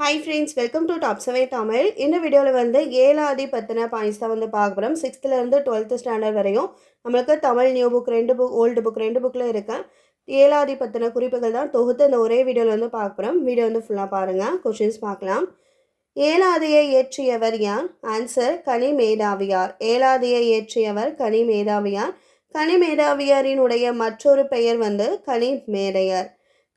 Hi friends welcome to top செவை Tamil இந்த வீடியோவில் வந்து ஏழாதி பத்தின பாயிண்ட்ஸ் தான் வந்து பார்க்க போகிறோம் சிக்ஸ்த்துலேருந்து டுவெல்த்து ஸ்டாண்டர்ட் வரையும் நம்மளுக்கு தமிழ் நியூ புக் ரெண்டு புக் ஓல்டு புக் ரெண்டு புக்கில் இருக்க ஏழாதி பத்தின குறிப்புகள் தான் தொகுத்து இந்த ஒரே வீடியோவில் வந்து பார்க்க போகிறோம் வீடியோ வந்து ஃபுல்லாக பாருங்கள் கொஷின்ஸ் பார்க்கலாம். ஏழாதியை இயற்றியவர் யார்? ஆன்சர் கனி மேதாவியார். ஏழாதியை இயற்றியவர் கனி மேதாவியார். கனி மேதாவியாரினுடைய மற்றொரு பெயர் வந்து கனி மேதையர்.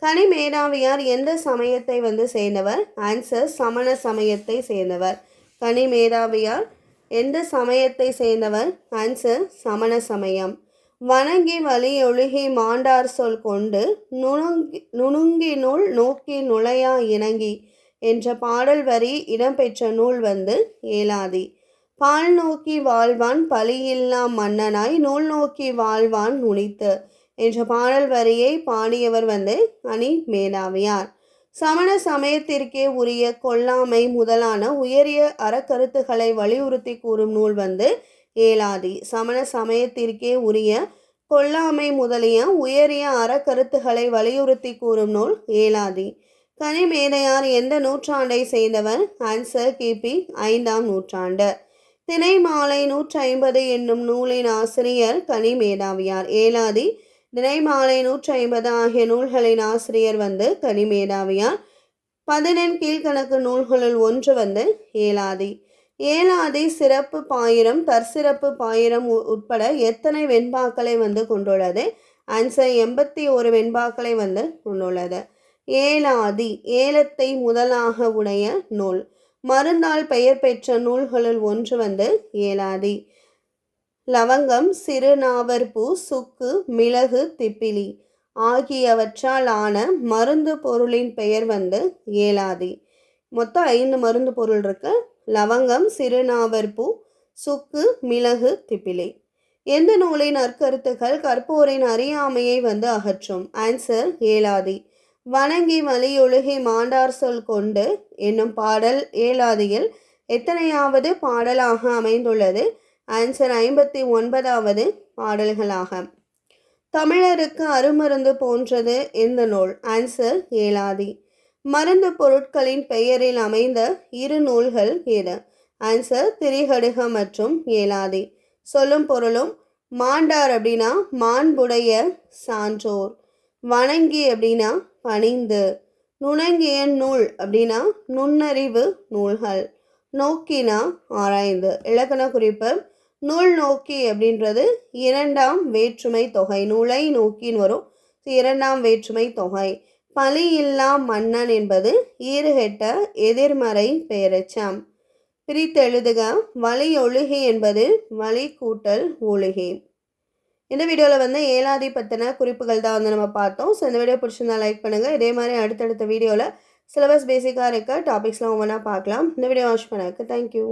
கனி மேதாவியார் எந்த சமயத்தை வந்து சேர்ந்தவர்? ஆன்சர் சமண சமயத்தை சேர்ந்தவர். கனி மேதாவியார் எந்த சமயத்தை சேர்ந்தவர்? ஆன்சர் சமண சமயம். வணங்கி வழி ஒழுகி மாண்டார் சொல் கொண்டு நுணுங்கி நுணுங்கினுள் நோக்கி நுழையா இணங்கி என்ற பாடல் வரி இடம்பெற்ற நூல் வந்து ஏலாதி. பால் நோக்கி வாழ்வான் பழியில்லா மன்னனாய் நூல் நோக்கி வாழ்வான் நுனித்து என்ற பாடல் வரியை பாடியவர் வந்து அணி மேலாவியார். சமண சமயத்திற்கே உரிய கொல்லாமை முதலான உயரிய அறக்கருத்துக்களை வலியுறுத்தி கூறும் நூல் வந்து ஏலாதி. சமண சமயத்திற்கே உரிய கொல்லாமை முதலிய உயரிய அறக்கருத்துக்களை வலியுறுத்தி கூறும் நூல் ஏலாதி. கனிமேதையார் எந்த நூற்றாண்டை சேர்ந்தவர் ஆன்சர் கிபி ஐந்தாம் நூற்றாண்டு. தினை மாலை நூற்றி ஐம்பது என்னும் நூலின் ஆசிரியர் கனிமேதாவியார் ஏலாதி தினைமாலை நூற்றி ஐம்பது ஆகிய நூல்களின் ஆசிரியர் வந்து கனிமேதாவியார். பதினெண் கீழ்கணக்கு நூல்களுள் ஒன்று வந்து ஏலாதி. ஏலாதி சிறப்பு பாயிரம் தற்சிறப்பு பாயிரம் உட்பட எத்தனை வெண்பாக்களை வந்து கொண்டுள்ளது? ஆன்சர் எண்பத்தி ஒரு வெண்பாக்களை வந்து கொண்டுள்ளது. ஏலாதி ஏலத்தை முதலாக உடைய நூல். மருந்தால் பெயர் பெற்ற நூல்களுள் ஒன்று வந்து ஏலாதி. லவங்கம் சிறுநாவற்பூ சுக்கு மிளகு திப்பிலி ஆகியவற்றால் ஆன மருந்து பொருளின் பெயர் வந்து ஏலாதி. மொத்தம் ஐந்து மருந்து பொருள் இருக்கு. லவங்கம் சிறுநாவற்பூ சுக்கு மிளகு திப்பிலி. எந்த நூலின் நற்கருத்துக்கள் கற்போரின் அறியாமையை வந்து அகற்றும்? ஆன்சர் ஏலாதி. வணங்கி வலியொழுகி மாண்டார் சொல் கொண்டு என்னும் பாடல் ஏலாதியில் எத்தனையாவது பாடலாக அமைந்துள்ளது? ஆன்சர் ஐம்பத்தி ஒன்பதாவது பாடல்களாக. தமிழருக்கு அருமருந்து போன்றது இந்த நூல்? ஆன்சர் ஏலாதி. மருந்து பொருட்களின் பெயரில் அமைந்த இரு நூல்கள் எது? ஆன்சர் திரிகடுக மற்றும் ஏலாதி. சொல்லும் பொருளும் மாண்டார் அப்படின்னா மாண்புடைய சான்றோர். வணங்கி அப்படின்னா பணிந்து. நுணங்கிய நூல் அப்படின்னா நுண்ணறிவு நூல்கள். நோக்கினா ஆராய்ந்து. இலக்கண குறிப்பு நூல் நோக்கி அப்படின்றது இரண்டாம் வேற்றுமை தொகை. நூலை நோக்கின்னு வரும். இரண்டாம் வேற்றுமை தொகை. பலி இல்லா மன்னன் என்பது ஈறுகெட்ட எதிர்மறை பெயரச்சம். பிரித்தெழுதுக வழி ஒழுகி என்பது வழி கூட்டல் ஒழுகி. இந்த வீடியோவில் வந்து ஏழாதி பற்றின குறிப்புகள் தான் வந்து நம்ம பார்த்தோம். ஸோ இந்த வீடியோ பிடிச்சிருந்தா லைக் பண்ணுங்கள் இதே மாதிரி அடுத்தடுத்த வீடியோவில் சிலபஸ் பேசிக்காக இருக்க டாபிக்ஸ்லாம் ஒவ்வொன்றா பார்க்கலாம். இந்த வீடியோ வாட்ச் பண்ணக்கு தேங்க்யூ